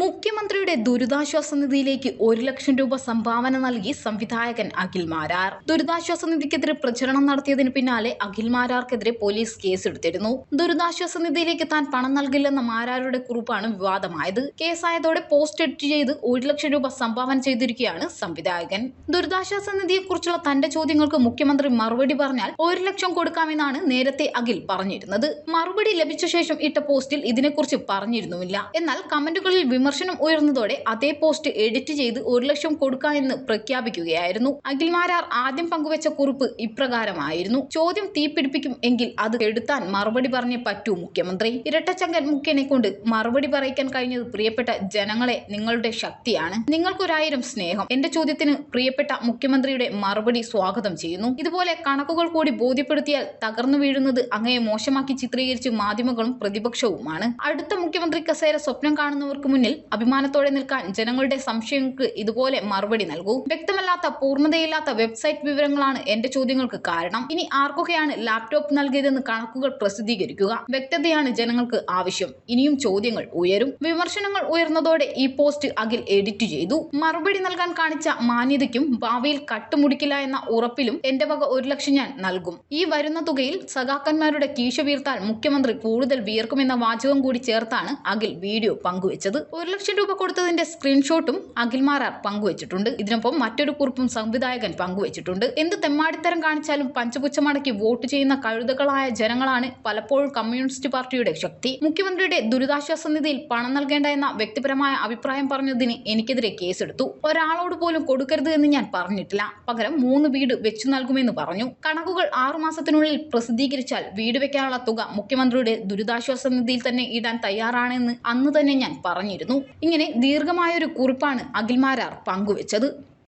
മുഖ്യമന്ത്രിയുടെ ദുരിതാശ്വാസ നിധിയിലേക്ക് ഒരു ലക്ഷം രൂപ സംഭാവന നൽകി സംവിധായകൻ അഖിൽ മാരാർ. ദുരിതാശ്വാസ നിധിക്കെതിരെ പ്രചരണം നടത്തിയതിന് പിന്നാലെ അഖിൽ മാരാർക്കെതിരെ പോലീസ് കേസെടുത്തിരുന്നു. ദുരിതാശ്വാസ നിധിയിലേക്ക് താൻ പണം നൽകില്ലെന്ന മാരാരുടെ കുറിപ്പാണ് വിവാദമായത്. കേസായതോടെ പോസ്റ്റ് എഡിറ്റ് ചെയ്ത് ഒരു ലക്ഷം രൂപ സംഭാവന ചെയ്തിരിക്കുകയാണ് സംവിധായകൻ. ദുരിതാശ്വാസ നിധിയെക്കുറിച്ചുള്ള തന്റെ ചോദ്യങ്ങൾക്ക് മുഖ്യമന്ത്രി മറുപടി പറഞ്ഞാൽ ഒരു ലക്ഷം കൊടുക്കാമെന്നാണ് നേരത്തെ അഖിൽ പറഞ്ഞിരുന്നത്. മറുപടി ലഭിച്ച ശേഷം ഇട്ട പോസ്റ്റിൽ ഇതിനെക്കുറിച്ച് പറഞ്ഞിരുന്നുമില്ല. എന്നാൽ കമന്റുകളിൽ വിമർശനം ഉയർന്നതോടെ അതേ പോസ്റ്റ് എഡിറ്റ് ചെയ്ത് ഒരു ലക്ഷം കൊടുക്കാമെന്ന് പ്രഖ്യാപിക്കുകയായിരുന്നു. അഖിൽമാരാർ ആദ്യം പങ്കുവച്ച കുറിപ്പ് ഇപ്രകാരമായിരുന്നു. ചോദ്യം തീപിടിപ്പിക്കും എങ്കിൽ അത് എടുത്താൻ മറുപടി പറഞ്ഞേ പറ്റൂ മുഖ്യമന്ത്രി. ഇരട്ടച്ചങ്കൻ മുഖ്യനെ കൊണ്ട് മറുപടി പറയിക്കാൻ കഴിഞ്ഞത് പ്രിയപ്പെട്ട ജനങ്ങളെ നിങ്ങളുടെ ശക്തിയാണ്. നിങ്ങൾക്കൊരായിരം സ്നേഹം. എന്റെ ചോദ്യത്തിന് പ്രിയപ്പെട്ട മുഖ്യമന്ത്രിയുടെ മറുപടി സ്വാഗതം ചെയ്യുന്നു. ഇതുപോലെ കണക്കുകൾ കൂടി ബോധ്യപ്പെടുത്തിയാൽ തകർന്നു വീഴുന്നത് അങ്ങയെ മോശമാക്കി ചിത്രീകരിച്ച് മാധ്യമങ്ങളും പ്രതിപക്ഷവുമാണ്. അടുത്ത മുഖ്യമന്ത്രി കസേര സ്വപ്നം കാണുന്നവർക്ക് മുന്നിൽ അഭിമാനത്തോടെ നിൽക്കാൻ ജനങ്ങളുടെ സംശയങ്ങൾക്ക് ഇതുപോലെ മറുപടി നൽകൂ. വ്യക്തമല്ലാത്ത പൂർണതയില്ലാത്ത വെബ്സൈറ്റ് വിവരങ്ങളാണ് എന്റെ ചോദ്യങ്ങൾക്ക് കാരണം. ഇനി ആർക്കൊക്കെയാണ് ലാപ്ടോപ്പ് നൽകിയതെന്ന് കണക്കുകൾ പ്രസിദ്ധീകരിക്കുക. വ്യക്തതയാണ് ജനങ്ങൾക്ക് ആവശ്യം. ഇനിയും ചോദ്യങ്ങൾ ഉയരും. വിമർശനങ്ങൾ ഉയർന്നതോടെ ഈ പോസ്റ്റ് അഖിൽ എഡിറ്റ് ചെയ്തു. മറുപടി നൽകാൻ കാണിച്ച മാന്യതയ്ക്കും ഭാവിയിൽ കട്ടുമുടിക്കില്ല എന്ന ഉറപ്പിലും എന്റെ വക ഒരു ലക്ഷം ഞാൻ നൽകും. ഈ വരുന്ന തുകയിൽ സഖാക്കന്മാരുടെ കീശ വീർത്താൽ മുഖ്യമന്ത്രി കൂടുതൽ വിയർക്കുമെന്ന വാചകം കൂടി ചേർത്താണ് അഖിൽ വീഡിയോ പങ്കുവച്ചത്. ഒരു ലക്ഷം രൂപ കൊടുത്തതിന്റെ സ്ക്രീൻഷോട്ടും അഖിൽ മാരാർ പങ്കുവച്ചിട്ടുണ്ട്. ഇതിനൊപ്പം മറ്റൊരു കുറിപ്പും സംവിധായകൻ പങ്കുവച്ചിട്ടുണ്ട്. എന്ത് തെമ്മാടിത്തരം കാണിച്ചാലും പഞ്ചപുച്ചമടക്കി വോട്ട് ചെയ്യുന്ന കഴുതകളായ ജനങ്ങളാണ് പലപ്പോഴും കമ്മ്യൂണിസ്റ്റ് പാർട്ടിയുടെ ശക്തി. മുഖ്യമന്ത്രിയുടെ ദുരിതാശ്വാസ നിധിയിൽ പണം നൽകേണ്ട എന്ന വ്യക്തിപരമായ അഭിപ്രായം പറഞ്ഞതിന് എനിക്കെതിരെ കേസെടുത്തു. ഒരാളോട് പോലും കൊടുക്കരുത് എന്ന് ഞാൻ പറഞ്ഞിട്ടില്ല. പകരം മൂന്ന് വീട് വെച്ചു നൽകുമെന്ന് പറഞ്ഞു. കണക്കുകൾ ആറുമാസത്തിനുള്ളിൽ പ്രസിദ്ധീകരിച്ചാൽ വീട് വെക്കാനുള്ള തുക മുഖ്യമന്ത്രിയുടെ ദുരിതാശ്വാസ നിധിയിൽ തന്നെ ഇടാൻ തയ്യാറാണെന്ന് അന്ന് തന്നെ ഞാൻ പറഞ്ഞിരുന്നു. ഇങ്ങനെ ദീർഘമായൊരു കുറിപ്പാണ് അഖിൽമാരാർ പങ്കുവച്ചത്.